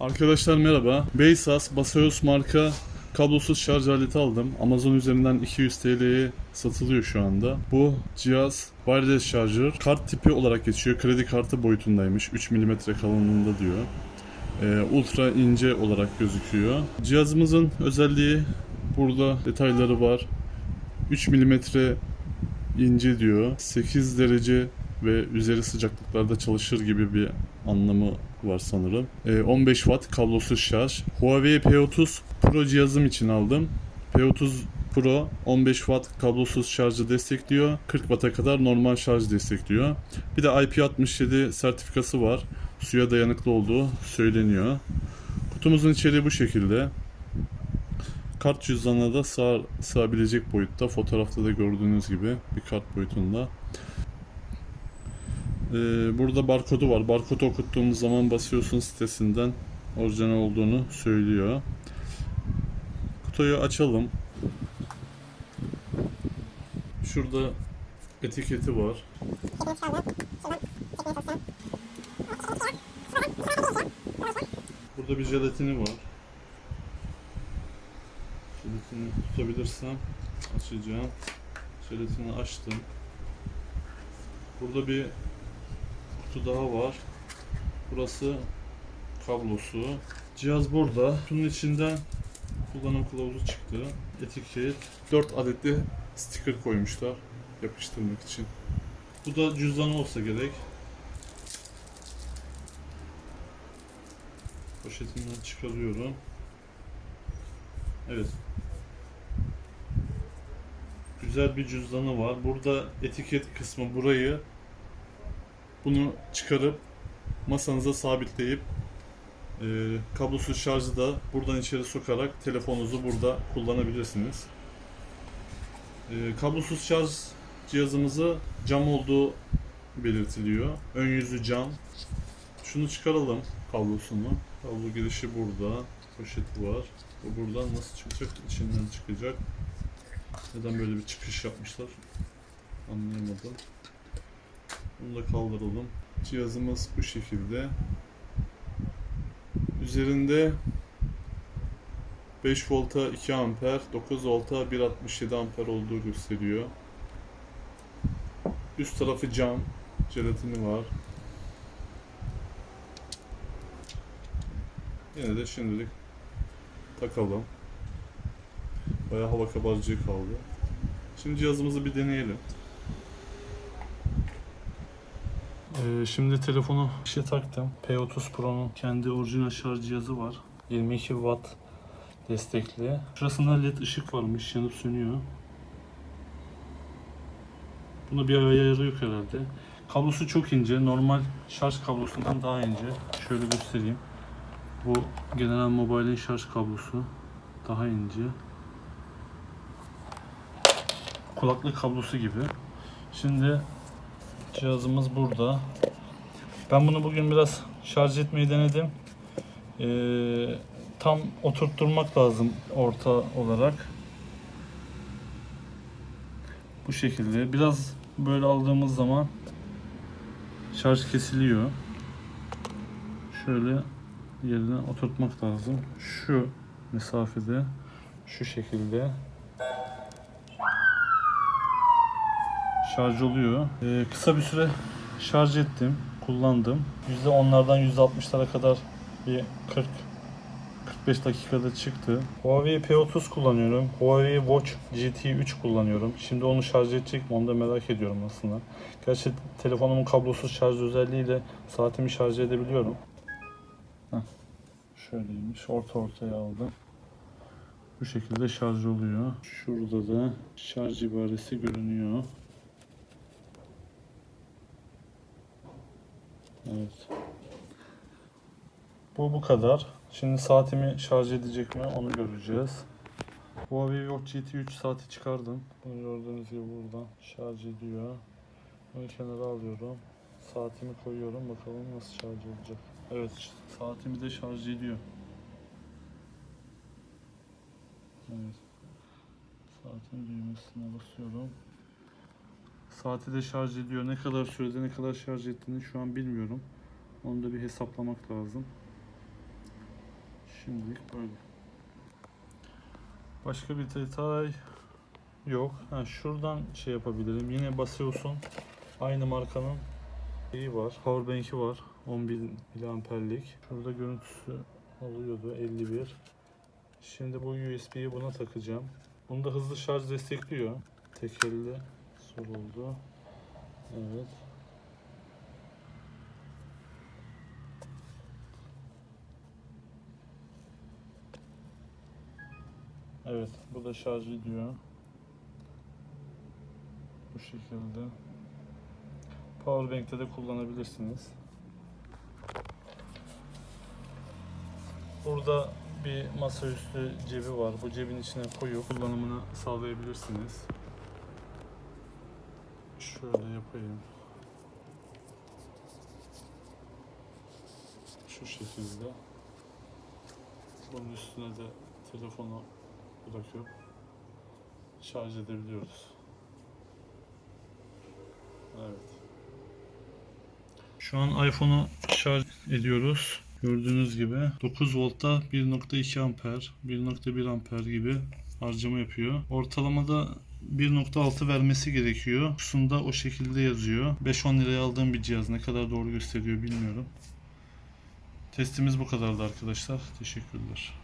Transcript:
Arkadaşlar merhaba. Beysas Baseus marka kablosuz şarj aleti aldım. Amazon üzerinden 200 TL'ye satılıyor şu anda. Bu cihaz wireless şarjör. Kart tipi olarak geçiyor. Kredi kartı boyutundaymış. 3 mm kalınlığında diyor. Ee, ultra ince olarak gözüküyor. Cihazımızın özelliği burada detayları var. 3 mm ince diyor. 8 derece ve üzeri sıcaklıklarda çalışır gibi bir anlamı var sanırım. Ee, 15 watt kablosuz şarj. Huawei P30 Pro cihazım için aldım. P30 Pro 15 watt kablosuz şarjı destekliyor. 40 watt'a kadar normal şarj destekliyor. Bir de IP67 sertifikası var. Suya dayanıklı olduğu söyleniyor. Kutumuzun içeriği bu şekilde. Kart cüzdanına da sığar, sığabilecek boyutta. Fotoğrafta da gördüğünüz gibi bir kart boyutunda. Ee, burada barkodu var. Barkodu okuttuğumuz zaman basıyorsun sitesinden orijinal olduğunu söylüyor. Kutuyu açalım. Şurada etiketi var. Burada bir jelatini var. Jelatini tutabilirsem açacağım. Jelatini açtım. Burada bir kutu daha var. Burası kablosu. Cihaz burada. Kutunun içinden kullanım kılavuzu çıktı. Etiket. 4 adetli sticker koymuşlar yapıştırmak için. Bu da cüzdan olsa gerek. Poşetinden çıkarıyorum. Evet. Güzel bir cüzdanı var. Burada etiket kısmı burayı bunu çıkarıp masanıza sabitleyip e, kablosuz şarjı da buradan içeri sokarak telefonunuzu burada kullanabilirsiniz. E, kablosuz şarj cihazımızı cam olduğu belirtiliyor. Ön yüzü cam. Şunu çıkaralım kablosunu. Kablo girişi burada. Poşeti var. Bu buradan nasıl çıkacak? İçinden çıkacak. Neden böyle bir çıkış yapmışlar? Anlayamadım. Bunu da kaldıralım. Cihazımız bu şekilde. Üzerinde 5 volta 2 amper, 9 volta 1.67 amper olduğu gösteriyor. Üst tarafı cam, jelatini var. Yine de şimdilik takalım. Bayağı hava kabarcığı kaldı. Şimdi cihazımızı bir deneyelim. Ee, şimdi telefonu işe taktım. P30 Pro'nun kendi orijinal şarj cihazı var. 22 watt destekli. Şurasında led ışık varmış, yanıp sönüyor. Buna bir ayarı yok herhalde. Kablosu çok ince. Normal şarj kablosundan daha ince. Şöyle göstereyim. Bu General Mobile'in şarj kablosu. Daha ince. Kulaklık kablosu gibi. Şimdi cihazımız burada. Ben bunu bugün biraz şarj etmeyi denedim. Ee, tam oturtturmak lazım orta olarak. Bu şekilde. Biraz böyle aldığımız zaman şarj kesiliyor. Şöyle yerine oturtmak lazım. Şu mesafede şu şekilde şarj oluyor. Ee, kısa bir süre şarj ettim, kullandım. %10'lardan %60'lara kadar bir 40 45 dakikada çıktı. Huawei P30 kullanıyorum. Huawei Watch GT3 kullanıyorum. Şimdi onu şarj edecek mi onu da merak ediyorum aslında. Gerçi telefonumun kablosuz şarj özelliğiyle saatimi şarj edebiliyorum. Heh. Şöyleymiş. Orta ortaya aldım. Bu şekilde şarj oluyor. Şurada da şarj ibaresi görünüyor. Evet. Bu bu kadar. Şimdi saatimi şarj edecek mi onu göreceğiz. Huawei Watch GT3 saati çıkardım. Bunu gördüğünüz gibi buradan şarj ediyor. Bunu kenara alıyorum. Saatimi koyuyorum. Bakalım nasıl şarj olacak. Evet saatimi de şarj ediyor. Evet. Saatin düğmesine basıyorum. Saati de şarj ediyor. Ne kadar sürede ne kadar şarj ettiğini şu an bilmiyorum. Onu da bir hesaplamak lazım. Şimdilik böyle. Başka bir detay yok. Ha, şuradan şey yapabilirim. Yine Baseus'un aynı markanın şeyi var. Powerbank'i var. 11 miliamperlik. Şurada görüntüsü oluyordu 51. Şimdi bu USB'yi buna takacağım. Bunda hızlı şarj destekliyor. Tek zor oldu. Evet. Evet, bu da şarj ediyor. Bu şekilde. Powerbank'te de kullanabilirsiniz. Burada bir masaüstü cebi var. Bu cebin içine koyup kullanımını sağlayabilirsiniz. Şöyle yapayım. Şu şekilde. Bunun üstüne de telefonu bırakıp şarj edebiliyoruz. Evet. Şu an iPhone'u şarj ediyoruz. Gördüğünüz gibi 9 voltta 1.2 amper, 1.1 amper gibi harcama yapıyor. Ortalamada 1.6 vermesi gerekiyor. Kutusunda o şekilde yazıyor. 5-10 liraya aldığım bir cihaz. Ne kadar doğru gösteriyor bilmiyorum. Testimiz bu kadardı arkadaşlar. Teşekkürler.